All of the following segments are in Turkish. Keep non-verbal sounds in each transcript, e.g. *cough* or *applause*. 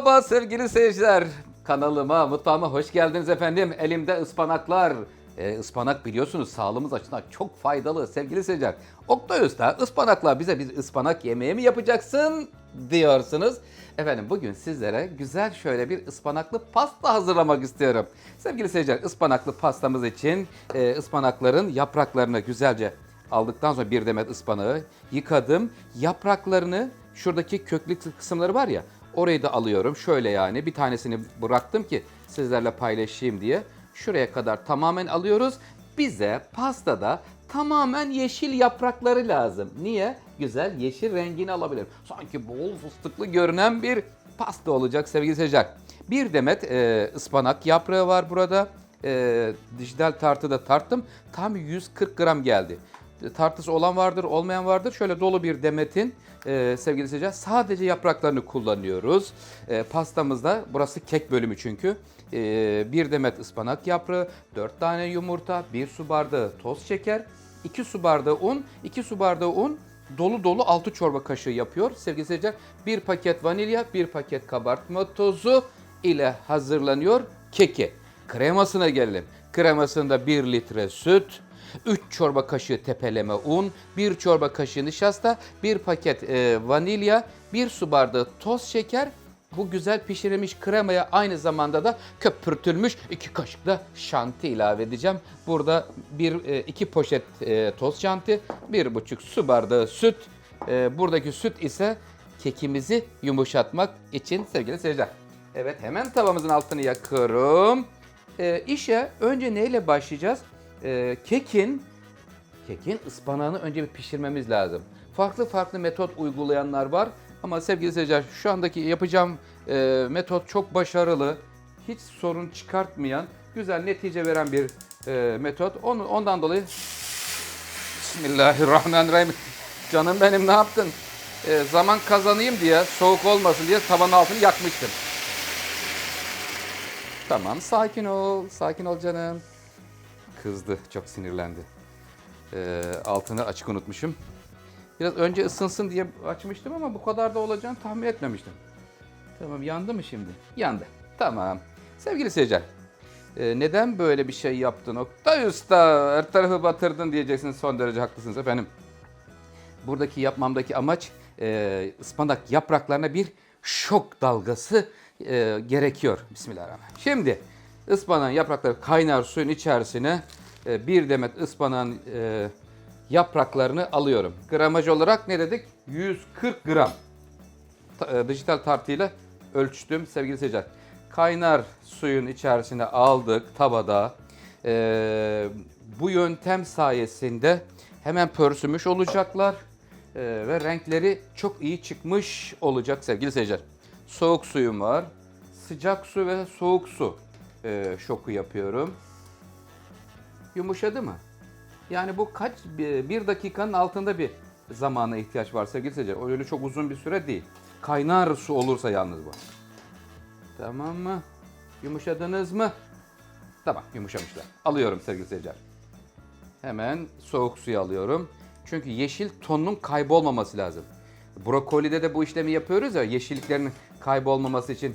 Merhaba sevgili seyirciler. Kanalıma, mutfağıma hoş geldiniz efendim. Elimde ıspanaklar. Ee, ıspanak biliyorsunuz sağlığımız açısından çok faydalı sevgili seyirciler. Oktay Usta ıspanakla bize bir ıspanak yemeği mi yapacaksın diyorsunuz. Efendim bugün sizlere güzel şöyle bir ıspanaklı pasta hazırlamak istiyorum. Sevgili seyirciler ıspanaklı pastamız için e, ıspanakların yapraklarını güzelce aldıktan sonra bir demet ıspanağı yıkadım. Yapraklarını şuradaki köklü kısımları var ya orayı da alıyorum. Şöyle yani bir tanesini bıraktım ki sizlerle paylaşayım diye. Şuraya kadar tamamen alıyoruz. Bize pastada tamamen yeşil yaprakları lazım. Niye? Güzel yeşil rengini alabilirim. Sanki bol fıstıklı görünen bir pasta olacak sevgili seyirciler. Bir demet e, ıspanak yaprağı var burada. E, dijital tartıda tarttım. Tam 140 gram geldi tartısı olan vardır, olmayan vardır. Şöyle dolu bir demetin e, sevgili seyirciler sadece yapraklarını kullanıyoruz. E, pastamızda burası kek bölümü çünkü. E, bir demet ıspanak yaprağı, 4 tane yumurta, 1 su bardağı toz şeker, 2 su bardağı un, 2 su bardağı un dolu dolu 6 çorba kaşığı yapıyor. Sevgili seyirciler bir paket vanilya, bir paket kabartma tozu ile hazırlanıyor keki. Kremasına gelelim. Kremasında 1 litre süt, 3 çorba kaşığı tepeleme un, 1 çorba kaşığı nişasta, 1 paket e, vanilya, 1 su bardağı toz şeker. Bu güzel pişirilmiş kremaya aynı zamanda da köpürtülmüş 2 kaşık da şanti ilave edeceğim. Burada 1 2 poşet e, toz şanti, 1,5 su bardağı süt. E, buradaki süt ise kekimizi yumuşatmak için sevgili seyirciler. Evet hemen tavamızın altını yakıyorum. E, işe önce neyle başlayacağız? E, kekin kekin ıspanağını önce bir pişirmemiz lazım. Farklı farklı metot uygulayanlar var ama sevgili seyirciler şu andaki yapacağım e, metot çok başarılı. Hiç sorun çıkartmayan, güzel netice veren bir e, metot. Onu, ondan dolayı Bismillahirrahmanirrahim. Canım benim ne yaptın? E, zaman kazanayım diye, soğuk olmasın diye tavanın altını yakmıştım. Tamam, sakin ol, sakin ol canım. Kızdı, çok sinirlendi. Ee, altını açık unutmuşum. Biraz önce ısınsın diye açmıştım ama bu kadar da olacağını tahmin etmemiştim. Tamam, yandı mı şimdi? Yandı. Tamam. Sevgili seyirciler, e, neden böyle bir şey yaptın Oktay Usta? Her tarafı batırdın diyeceksiniz. Son derece haklısınız efendim. Buradaki yapmamdaki amaç e, ıspanak yapraklarına bir şok dalgası e, gerekiyor. Bismillahirrahmanirrahim. Şimdi ıspanağın yaprakları kaynar suyun içerisine e, bir demet ıspanağın e, yapraklarını alıyorum. Gramaj olarak ne dedik? 140 gram. E, dijital tartıyla ölçtüm sevgili seyirciler. Kaynar suyun içerisine aldık tabada. E, bu yöntem sayesinde hemen pörsümüş olacaklar ve renkleri çok iyi çıkmış olacak sevgili seyirciler. Soğuk suyum var. Sıcak su ve soğuk su e, şoku yapıyorum. Yumuşadı mı? Yani bu kaç bir dakikanın altında bir zamana ihtiyaç var sevgili seyirciler. Öyle çok uzun bir süre değil. Kaynar su olursa yalnız bu. Tamam mı? Yumuşadınız mı? Tamam yumuşamışlar. Alıyorum sevgili seyirciler. Hemen soğuk suyu alıyorum. Çünkü yeşil tonun kaybolmaması lazım. Brokolide de bu işlemi yapıyoruz ya yeşilliklerin kaybolmaması için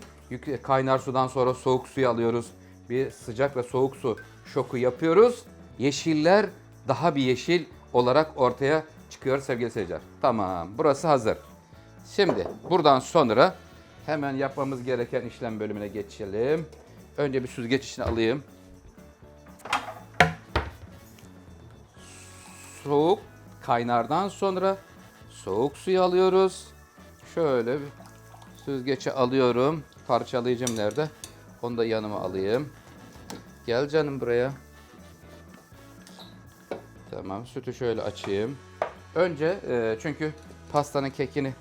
kaynar sudan sonra soğuk suyu alıyoruz. Bir sıcak ve soğuk su şoku yapıyoruz. Yeşiller daha bir yeşil olarak ortaya çıkıyor sevgili seyirciler. Tamam burası hazır. Şimdi buradan sonra hemen yapmamız gereken işlem bölümüne geçelim. Önce bir süzgeç içine alayım. soğuk kaynardan sonra soğuk suyu alıyoruz. Şöyle bir süzgece alıyorum. Parçalayıcım nerede? Onu da yanıma alayım. Gel canım buraya. Tamam sütü şöyle açayım. Önce e, çünkü pastanın kekini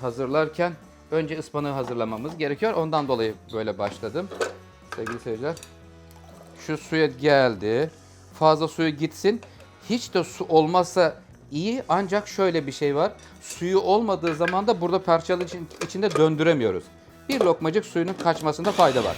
hazırlarken önce ıspanağı hazırlamamız gerekiyor. Ondan dolayı böyle başladım. Sevgili seyirciler. Şu suya geldi. Fazla suyu gitsin. Hiç de su olmazsa iyi ancak şöyle bir şey var. Suyu olmadığı zaman da burada parçalı için- içinde döndüremiyoruz bir lokmacık suyunun kaçmasında fayda var.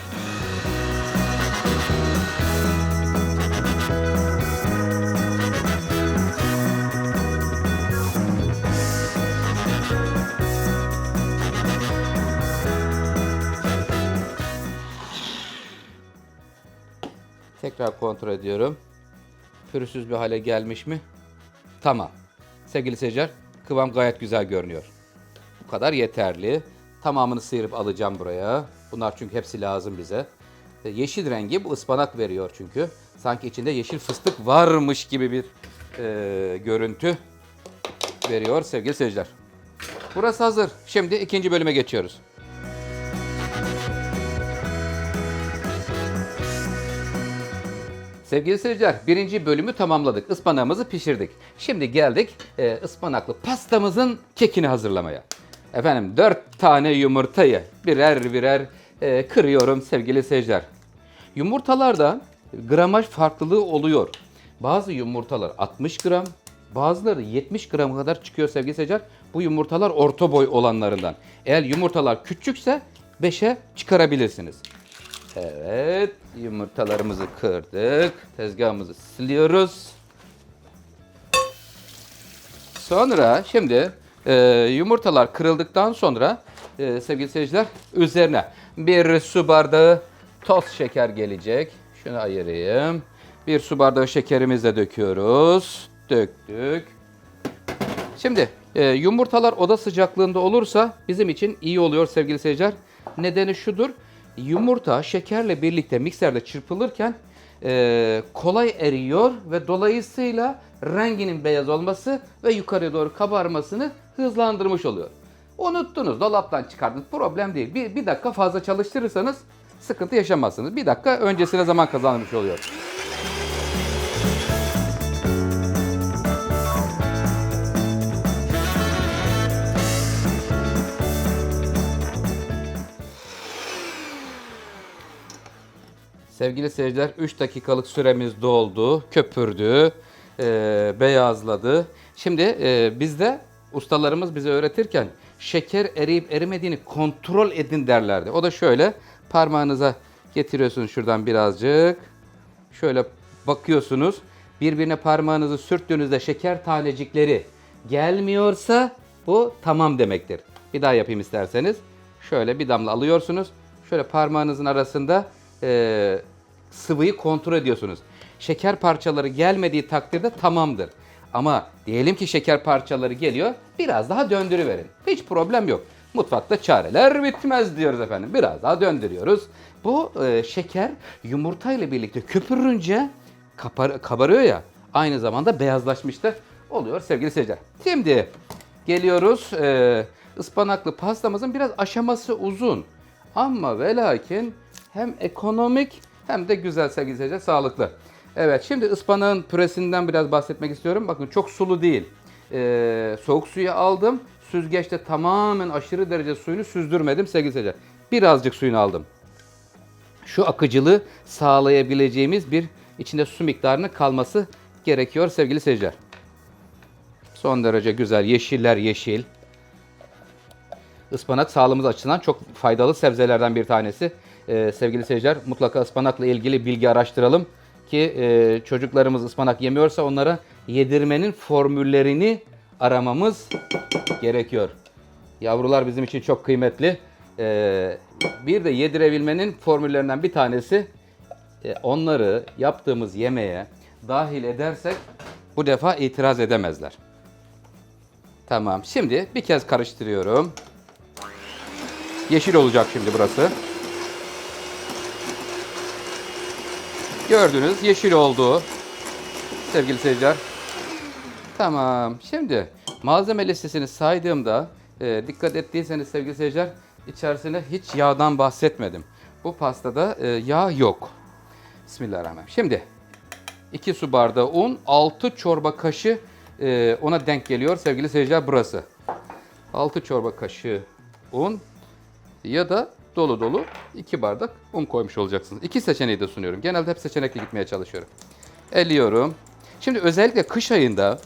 Tekrar kontrol ediyorum. Pürüzsüz bir hale gelmiş mi? Tamam. Sevgili seyirciler, kıvam gayet güzel görünüyor. Bu kadar yeterli. Tamamını sıyırıp alacağım buraya. Bunlar çünkü hepsi lazım bize. E, Yeşil rengi bu ıspanak veriyor çünkü. Sanki içinde yeşil fıstık varmış gibi bir e, görüntü veriyor sevgili seyirciler. Burası hazır. Şimdi ikinci bölüme geçiyoruz. Sevgili seyirciler, birinci bölümü tamamladık. Ispanağımızı pişirdik. Şimdi geldik e, ıspanaklı pastamızın kekini hazırlamaya. Efendim dört tane yumurtayı birer birer e, kırıyorum sevgili seyirciler. Yumurtalarda gramaj farklılığı oluyor. Bazı yumurtalar 60 gram, bazıları 70 gram kadar çıkıyor sevgili seyirciler. Bu yumurtalar orta boy olanlarından. Eğer yumurtalar küçükse 5'e çıkarabilirsiniz. Evet, yumurtalarımızı kırdık. Tezgahımızı siliyoruz. Sonra şimdi e, yumurtalar kırıldıktan sonra e, sevgili seyirciler üzerine bir su bardağı toz şeker gelecek. Şunu ayırayım. Bir su bardağı şekerimizi de döküyoruz. Döktük. Şimdi e, yumurtalar oda sıcaklığında olursa bizim için iyi oluyor sevgili seyirciler. Nedeni şudur. Yumurta şekerle birlikte mikserde çırpılırken e, kolay eriyor ve dolayısıyla renginin beyaz olması ve yukarıya doğru kabarmasını hızlandırmış oluyor. Unuttunuz, dolaptan çıkardınız problem değil. Bir, bir dakika fazla çalıştırırsanız sıkıntı yaşamazsınız. Bir dakika öncesine zaman kazanmış oluyor. Sevgili seyirciler 3 dakikalık süremiz doldu, köpürdü, e, beyazladı. Şimdi e, bizde ustalarımız bize öğretirken şeker eriyip erimediğini kontrol edin derlerdi. O da şöyle parmağınıza getiriyorsunuz şuradan birazcık. Şöyle bakıyorsunuz. Birbirine parmağınızı sürttüğünüzde şeker tanecikleri gelmiyorsa bu tamam demektir. Bir daha yapayım isterseniz. Şöyle bir damla alıyorsunuz. Şöyle parmağınızın arasında e, sıvıyı kontrol ediyorsunuz. Şeker parçaları gelmediği takdirde tamamdır. Ama diyelim ki şeker parçaları geliyor, biraz daha döndürüverin. Hiç problem yok. Mutfakta çareler bitmez diyoruz efendim. Biraz daha döndürüyoruz. Bu e, şeker yumurta ile birlikte köpürünce kapar, kabarıyor ya. Aynı zamanda beyazlaşmış da oluyor sevgili seyirciler. Şimdi geliyoruz. E, ıspanaklı pastamızın biraz aşaması uzun. Ama ve lakin hem ekonomik hem de güzel sevgili seyirciler, sağlıklı. Evet şimdi ıspanağın püresinden biraz bahsetmek istiyorum. Bakın çok sulu değil. Ee, soğuk suyu aldım. Süzgeçte tamamen aşırı derece suyunu süzdürmedim sevgili seyirciler. Birazcık suyunu aldım. Şu akıcılığı sağlayabileceğimiz bir içinde su miktarının kalması gerekiyor sevgili seyirciler. Son derece güzel. Yeşiller yeşil. Ispanak sağlığımız açısından çok faydalı sebzelerden bir tanesi. Ee, sevgili seyirciler mutlaka ıspanakla ilgili bilgi araştıralım ki e, çocuklarımız ıspanak yemiyorsa onlara yedirmenin formüllerini aramamız gerekiyor. Yavrular bizim için çok kıymetli. Ee, bir de yedirebilmenin formüllerinden bir tanesi e, onları yaptığımız yemeğe dahil edersek bu defa itiraz edemezler. Tamam. Şimdi bir kez karıştırıyorum. Yeşil olacak şimdi burası. Gördünüz yeşil oldu. Sevgili seyirciler. Tamam. Şimdi malzeme listesini saydığımda e, dikkat ettiyseniz sevgili seyirciler içerisine hiç yağdan bahsetmedim. Bu pastada e, yağ yok. Bismillahirrahmanirrahim. Şimdi 2 su bardağı un, 6 çorba kaşığı e, ona denk geliyor sevgili seyirciler burası. 6 çorba kaşığı un ya da dolu dolu 2 bardak un koymuş olacaksınız. İki seçeneği de sunuyorum. Genelde hep seçenekli gitmeye çalışıyorum. Eliyorum. Şimdi özellikle kış ayında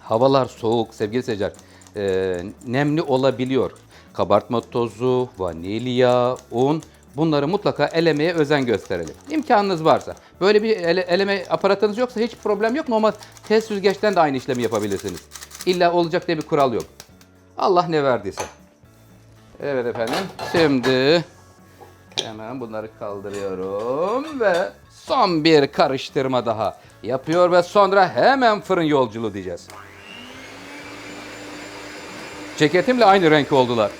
havalar soğuk sevgili seyirciler. e, nemli olabiliyor. Kabartma tozu, vanilya, un bunları mutlaka elemeye özen gösterelim. İmkanınız varsa. Böyle bir ele- eleme aparatınız yoksa hiç problem yok. Normal test süzgeçten de aynı işlemi yapabilirsiniz. İlla olacak diye bir kural yok. Allah ne verdiyse. Evet efendim. Şimdi Hemen bunları kaldırıyorum ve son bir karıştırma daha yapıyor ve sonra hemen fırın yolculuğu diyeceğiz. Ceketimle aynı renk oldular.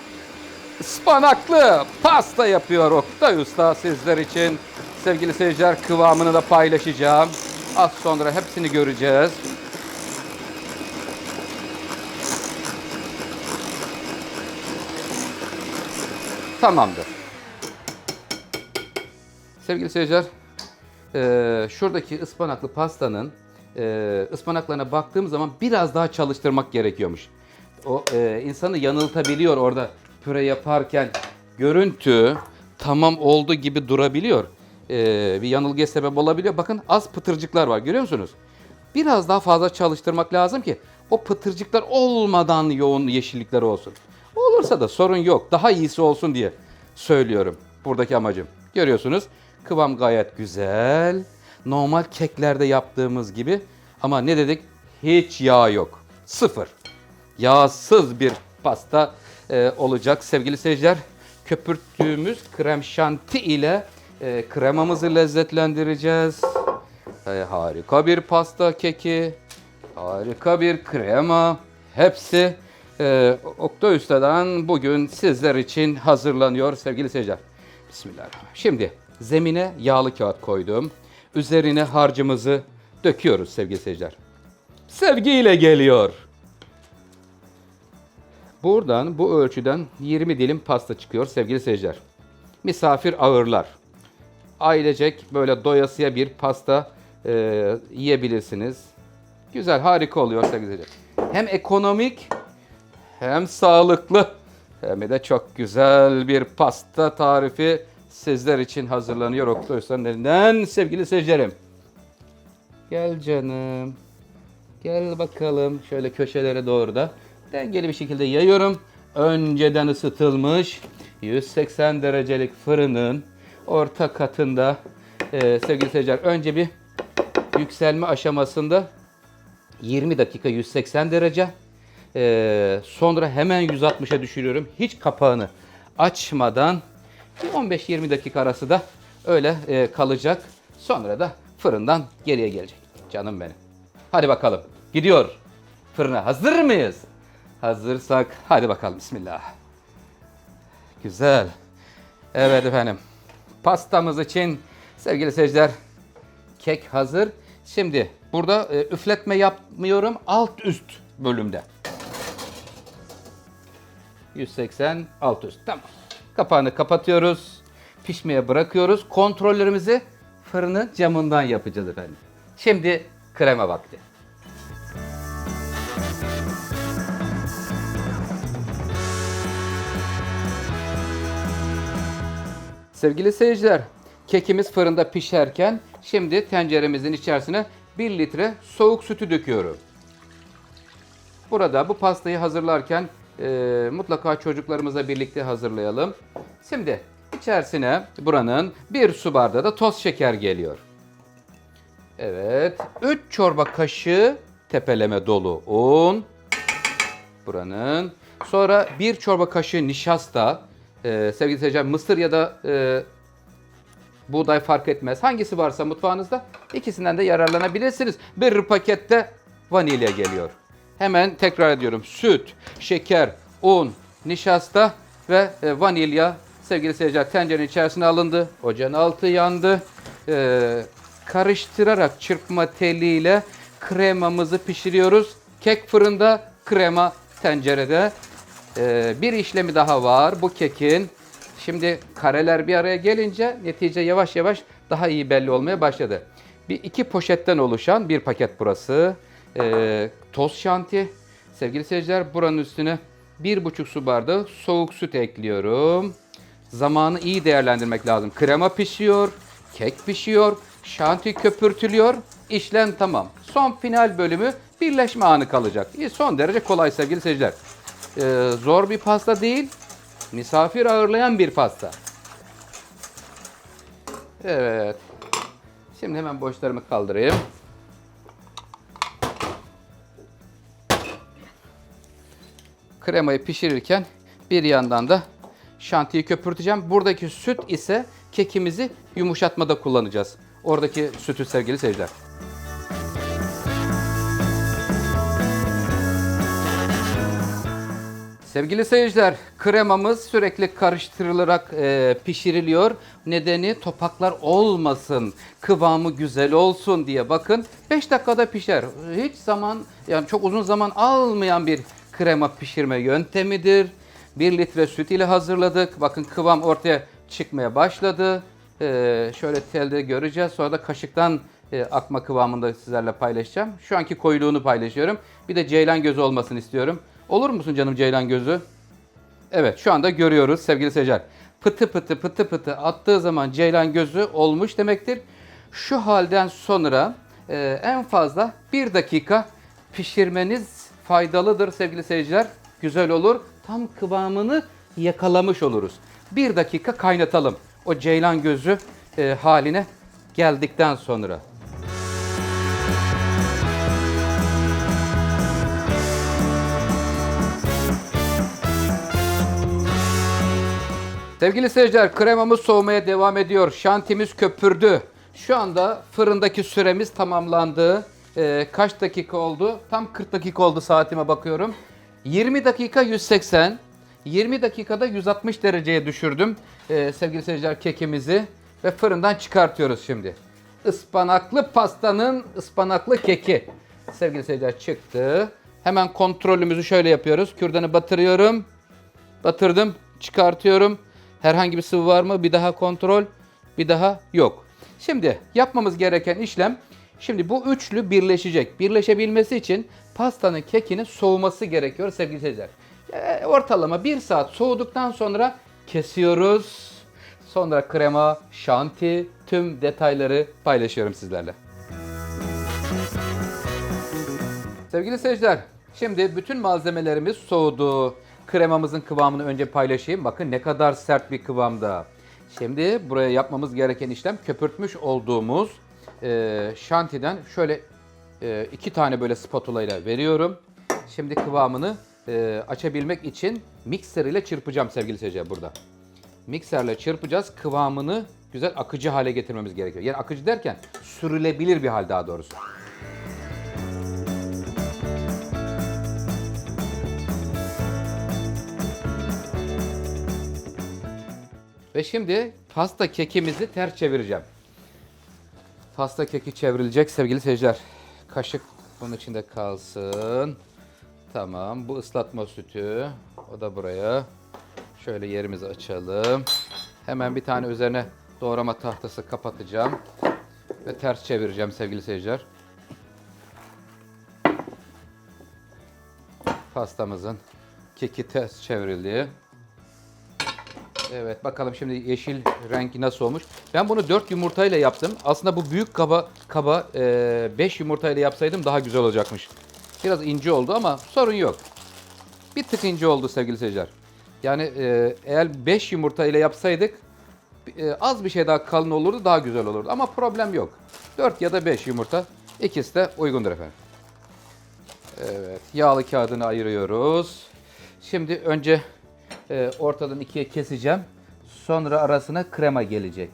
Ispanaklı pasta yapıyor Oktay Usta sizler için. Sevgili seyirciler kıvamını da paylaşacağım. Az sonra hepsini göreceğiz. Tamamdır. Sevgili seyirciler, eee, şuradaki ıspanaklı pastanın eee ıspanaklarına baktığım zaman biraz daha çalıştırmak gerekiyormuş. O eee, insanı yanıltabiliyor orada püre yaparken. Görüntü tamam oldu gibi durabiliyor. Eee, bir yanılgıya sebep olabiliyor. Bakın az pıtırcıklar var görüyor musunuz? Biraz daha fazla çalıştırmak lazım ki o pıtırcıklar olmadan yoğun yeşillikler olsun. Olursa da sorun yok. Daha iyisi olsun diye söylüyorum. Buradaki amacım. Görüyorsunuz kıvam gayet güzel. Normal keklerde yaptığımız gibi. Ama ne dedik? Hiç yağ yok. Sıfır. Yağsız bir pasta e, olacak sevgili seyirciler. Köpürttüğümüz krem şanti ile e, kremamızı lezzetlendireceğiz. E, harika bir pasta keki, harika bir krema. Hepsi e, Oktay Usta'dan bugün sizler için hazırlanıyor sevgili seyirciler. Bismillahirrahmanirrahim. Şimdi zemine yağlı kağıt koydum. Üzerine harcımızı döküyoruz sevgili seyirciler. Sevgiyle geliyor. Buradan bu ölçüden 20 dilim pasta çıkıyor sevgili seyirciler. Misafir ağırlar ailecek böyle doyasıya bir pasta e, yiyebilirsiniz. Güzel, harika oluyor sevgili seyirciler. Hem ekonomik hem sağlıklı hem de çok güzel bir pasta tarifi sizler için hazırlanıyor Oktay Usta'nın elinden sevgili seyircilerim. Gel canım. Gel bakalım şöyle köşelere doğru da dengeli bir şekilde yayıyorum. Önceden ısıtılmış 180 derecelik fırının orta katında e, sevgili seyirciler önce bir yükselme aşamasında 20 dakika 180 derece e, sonra hemen 160'a düşürüyorum. Hiç kapağını açmadan bir 15-20 dakika arası da öyle e, kalacak. Sonra da fırından geriye gelecek. Canım benim. Hadi bakalım. Gidiyor. Fırına hazır mıyız? Hazırsak hadi bakalım. Bismillah. Güzel. Evet efendim. Pastamız için sevgili seyirciler kek hazır. Şimdi burada e, üfletme yapmıyorum. Alt üst bölümde. 180 alt üst. Tamam. Kapağını kapatıyoruz. Pişmeye bırakıyoruz. Kontrollerimizi fırının camından yapacağız efendim. Şimdi krema vakti. Sevgili seyirciler, kekimiz fırında pişerken şimdi tenceremizin içerisine 1 litre soğuk sütü döküyorum. Burada bu pastayı hazırlarken e, mutlaka çocuklarımızla birlikte hazırlayalım. Şimdi içerisine buranın bir su bardağı da toz şeker geliyor. Evet, 3 çorba kaşığı tepeleme dolu un. Buranın. Sonra bir çorba kaşığı nişasta. Ee, sevgili seyirciler mısır ya da e, buğday fark etmez. Hangisi varsa mutfağınızda ikisinden de yararlanabilirsiniz. Bir pakette vanilya geliyor. Hemen tekrar ediyorum. Süt, şeker, un, nişasta ve e, vanilya sevgili seyirciler tencerenin içerisine alındı. Ocağın altı yandı. Ee, karıştırarak çırpma teliyle kremamızı pişiriyoruz. Kek fırında, krema tencerede. Ee, bir işlemi daha var bu kekin. Şimdi kareler bir araya gelince netice yavaş yavaş daha iyi belli olmaya başladı. Bir iki poşetten oluşan bir paket burası. Ee, toz şanti. Sevgili seyirciler buranın üstüne bir buçuk su bardağı soğuk süt ekliyorum. Zamanı iyi değerlendirmek lazım. Krema pişiyor, kek pişiyor, şanti köpürtülüyor. İşlem tamam. Son final bölümü birleşme anı kalacak. Son derece kolay sevgili seyirciler. Ee, zor bir pasta değil, misafir ağırlayan bir pasta. Evet. Şimdi hemen boşlarımı kaldırayım. Kremayı pişirirken bir yandan da şantiyi köpürteceğim. Buradaki süt ise kekimizi yumuşatmada kullanacağız. Oradaki sütü sevgili seyirciler. Sevgili seyirciler, kremamız sürekli karıştırılarak e, pişiriliyor. Nedeni topaklar olmasın, kıvamı güzel olsun diye. Bakın 5 dakikada pişer. Hiç zaman, yani çok uzun zaman almayan bir krema pişirme yöntemidir. 1 litre süt ile hazırladık. Bakın kıvam ortaya çıkmaya başladı. E, şöyle telde göreceğiz. Sonra da kaşıktan e, akma kıvamında sizlerle paylaşacağım. Şu anki koyuluğunu paylaşıyorum. Bir de ceylan gözü olmasını istiyorum. Olur musun canım ceylan gözü? Evet şu anda görüyoruz sevgili seyirciler. Pıtı pıtı pıtı pıtı attığı zaman ceylan gözü olmuş demektir. Şu halden sonra e, en fazla bir dakika pişirmeniz faydalıdır sevgili seyirciler. Güzel olur. Tam kıvamını yakalamış oluruz. Bir dakika kaynatalım. O ceylan gözü e, haline geldikten sonra. Sevgili seyirciler kremamız soğumaya devam ediyor. Şantimiz köpürdü. Şu anda fırındaki süremiz tamamlandı. Ee, kaç dakika oldu? Tam 40 dakika oldu saatime bakıyorum. 20 dakika 180. 20 dakikada 160 dereceye düşürdüm ee, sevgili seyirciler kekimizi ve fırından çıkartıyoruz şimdi. Ispanaklı pastanın ıspanaklı keki. Sevgili seyirciler çıktı. Hemen kontrolümüzü şöyle yapıyoruz. Kürdanı batırıyorum. Batırdım, çıkartıyorum. Herhangi bir sıvı var mı? Bir daha kontrol, bir daha yok. Şimdi yapmamız gereken işlem, şimdi bu üçlü birleşecek. Birleşebilmesi için pastanın kekinin soğuması gerekiyor sevgili seyirciler. Ee, ortalama bir saat soğuduktan sonra kesiyoruz. Sonra krema, şanti, tüm detayları paylaşıyorum sizlerle. Sevgili seyirciler, şimdi bütün malzemelerimiz soğudu. Kremamızın kıvamını önce paylaşayım. Bakın ne kadar sert bir kıvamda. Şimdi buraya yapmamız gereken işlem köpürtmüş olduğumuz e, şantiden şöyle e, iki tane böyle spatula ile veriyorum. Şimdi kıvamını e, açabilmek için mikser ile çırpacağım sevgili seyirciler burada. Mikserle çırpacağız. Kıvamını güzel akıcı hale getirmemiz gerekiyor. Yani akıcı derken sürülebilir bir hal daha doğrusu. Ve şimdi pasta kekimizi ters çevireceğim. Pasta keki çevrilecek sevgili seyirciler. Kaşık bunun içinde kalsın. Tamam. Bu ıslatma sütü. O da buraya. Şöyle yerimizi açalım. Hemen bir tane üzerine doğrama tahtası kapatacağım. Ve ters çevireceğim sevgili seyirciler. Pastamızın keki ters çevrildi. Evet bakalım şimdi yeşil rengi nasıl olmuş. Ben bunu 4 yumurtayla yaptım. Aslında bu büyük kaba kaba 5 yumurtayla yapsaydım daha güzel olacakmış. Biraz ince oldu ama sorun yok. Bir tık ince oldu sevgili seyirciler. Yani e, eğer 5 yumurta ile yapsaydık e, az bir şey daha kalın olurdu daha güzel olurdu. Ama problem yok. 4 ya da 5 yumurta ikisi de uygundur efendim. Evet yağlı kağıdını ayırıyoruz. Şimdi önce e, ortadan ikiye keseceğim. Sonra arasına krema gelecek.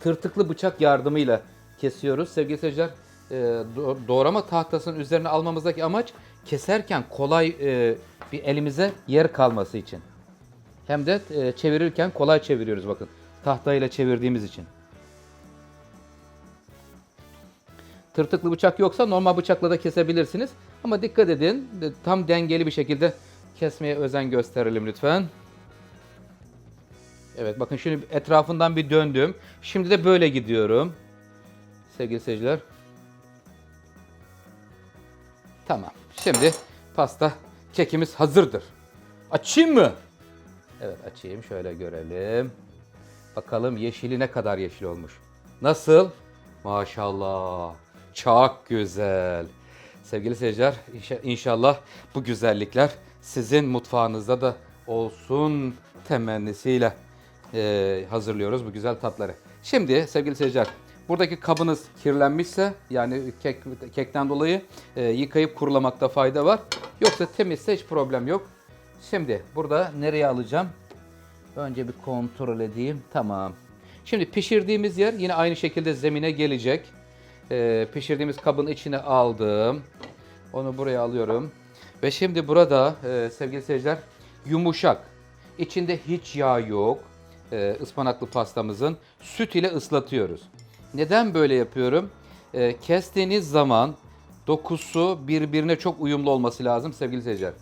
Tırtıklı bıçak yardımıyla kesiyoruz sevgili seyirciler. E, do- doğrama tahtasının üzerine almamızdaki amaç keserken kolay e, bir elimize yer kalması için. Hem de e, çevirirken kolay çeviriyoruz bakın. Tahtayla çevirdiğimiz için. Tırtıklı bıçak yoksa normal bıçakla da kesebilirsiniz. Ama dikkat edin tam dengeli bir şekilde kesmeye özen gösterelim lütfen. Evet bakın şimdi etrafından bir döndüm. Şimdi de böyle gidiyorum. Sevgili seyirciler. Tamam. Şimdi pasta kekimiz hazırdır. Açayım mı? Evet açayım şöyle görelim. Bakalım yeşili ne kadar yeşil olmuş. Nasıl? Maşallah. Çok güzel. Sevgili seyirciler inşa- inşallah bu güzellikler sizin mutfağınızda da olsun temennisiyle eee, hazırlıyoruz bu güzel tatları. Şimdi sevgili seyirciler buradaki kabınız kirlenmişse yani kek, kekten dolayı eee, yıkayıp kurulamakta fayda var. Yoksa temizse hiç problem yok. Şimdi burada nereye alacağım? Önce bir kontrol edeyim. Tamam. Şimdi pişirdiğimiz yer yine aynı şekilde zemine gelecek. Ee, pişirdiğimiz kabın içine aldım. Onu buraya alıyorum. Ve şimdi burada e, sevgili seyirciler yumuşak. İçinde hiç yağ yok. E, ıspanaklı pastamızın süt ile ıslatıyoruz. Neden böyle yapıyorum? E, kestiğiniz zaman dokusu birbirine çok uyumlu olması lazım sevgili seyirciler.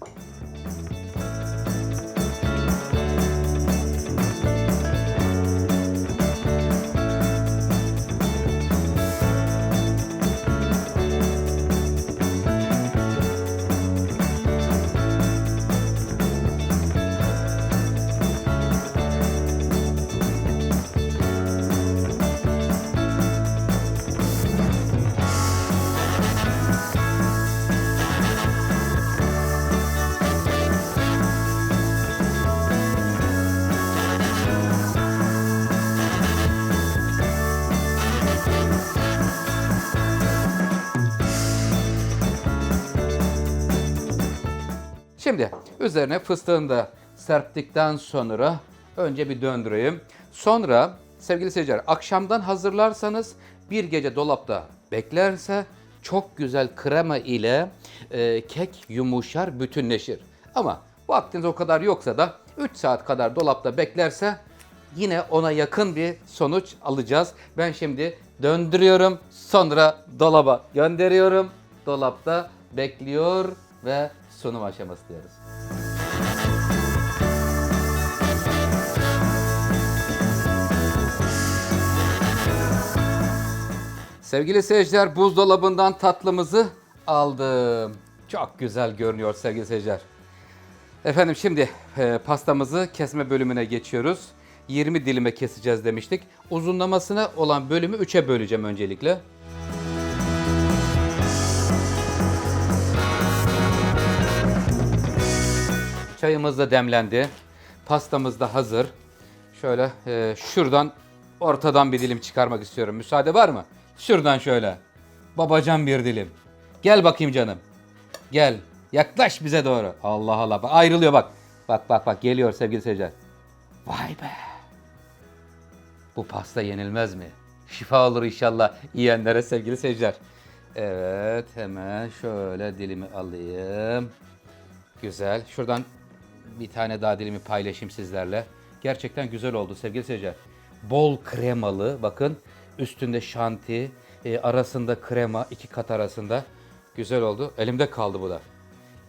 Şimdi üzerine fıstığını da serptikten sonra önce bir döndüreyim. Sonra sevgili seyirciler akşamdan hazırlarsanız bir gece dolapta beklerse çok güzel krema ile e, kek yumuşar, bütünleşir. Ama vaktiniz o kadar yoksa da 3 saat kadar dolapta beklerse yine ona yakın bir sonuç alacağız. Ben şimdi döndürüyorum, sonra dolaba gönderiyorum. Dolapta bekliyor ve sunum aşaması diyoruz. Sevgili seyirciler buzdolabından tatlımızı aldım. Çok güzel görünüyor sevgili seyirciler. Efendim şimdi e, pastamızı kesme bölümüne geçiyoruz. 20 dilime keseceğiz demiştik. Uzunlamasına olan bölümü 3'e böleceğim öncelikle. Çayımız da demlendi. Pastamız da hazır. Şöyle e, şuradan ortadan bir dilim çıkarmak istiyorum. Müsaade var mı? Şuradan şöyle. Babacan bir dilim. Gel bakayım canım. Gel. Yaklaş bize doğru. Allah Allah. Bak, ayrılıyor bak. Bak bak bak geliyor sevgili seyirciler. Vay be. Bu pasta yenilmez mi? Şifa olur inşallah yiyenlere sevgili seyirciler. Evet hemen şöyle dilimi alayım. Güzel. Şuradan bir tane daha dilimi paylaşayım sizlerle. Gerçekten güzel oldu sevgili seyirciler. Bol kremalı bakın üstünde şanti e, arasında krema iki kat arasında güzel oldu. Elimde kaldı bu da.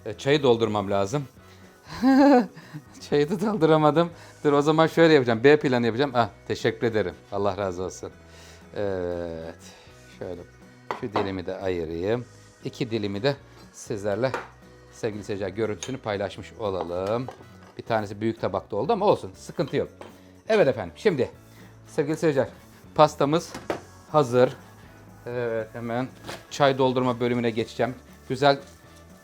E, çayı doldurmam lazım. *laughs* Çayı da dolduramadım. Dur o zaman şöyle yapacağım. B planı yapacağım. Ah teşekkür ederim. Allah razı olsun. Evet. Şöyle şu dilimi de ayırayım. İki dilimi de sizlerle sevgili seyirciler görüntüsünü paylaşmış olalım. Bir tanesi büyük tabakta oldu ama olsun. Sıkıntı yok. Evet efendim. Şimdi sevgili seyirciler pastamız hazır. Evet hemen çay doldurma bölümüne geçeceğim. Güzel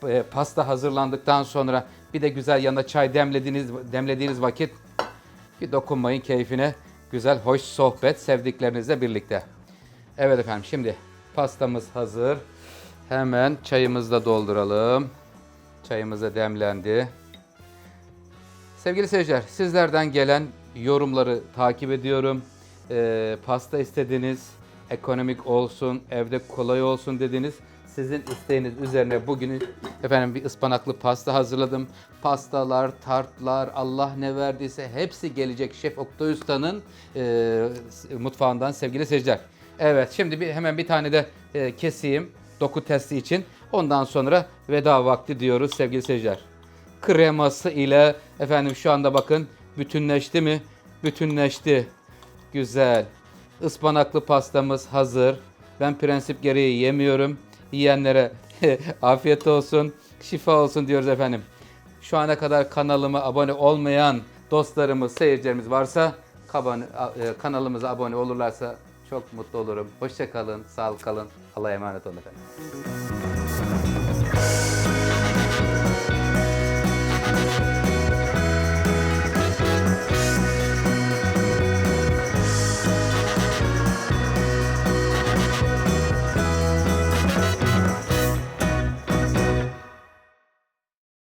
e, pasta hazırlandıktan sonra bir de güzel yanına çay demlediğiniz demlediğiniz vakit bir dokunmayın keyfine. Güzel hoş sohbet sevdiklerinizle birlikte. Evet efendim şimdi pastamız hazır. Hemen çayımızı da dolduralım. Çayımız da demlendi. Sevgili seyirciler, sizlerden gelen yorumları takip ediyorum. Ee, pasta istediniz, ekonomik olsun, evde kolay olsun dediniz. Sizin isteğiniz üzerine bugün efendim bir ıspanaklı pasta hazırladım. Pastalar, tartlar, Allah ne verdiyse hepsi gelecek Şef Oktay Usta'nın e, mutfağından sevgili seyirciler. Evet, şimdi bir, hemen bir tane de e, keseyim doku testi için. Ondan sonra veda vakti diyoruz sevgili seyirciler kreması ile efendim şu anda bakın bütünleşti mi? Bütünleşti. Güzel. Ispanaklı pastamız hazır. Ben prensip gereği yemiyorum. Yiyenlere *laughs* afiyet olsun, şifa olsun diyoruz efendim. Şu ana kadar kanalıma abone olmayan dostlarımız, seyircilerimiz varsa e, kanalımıza abone olurlarsa çok mutlu olurum. Hoşça kalın, sağlık kalın. Allah'a emanet olun efendim. Bye.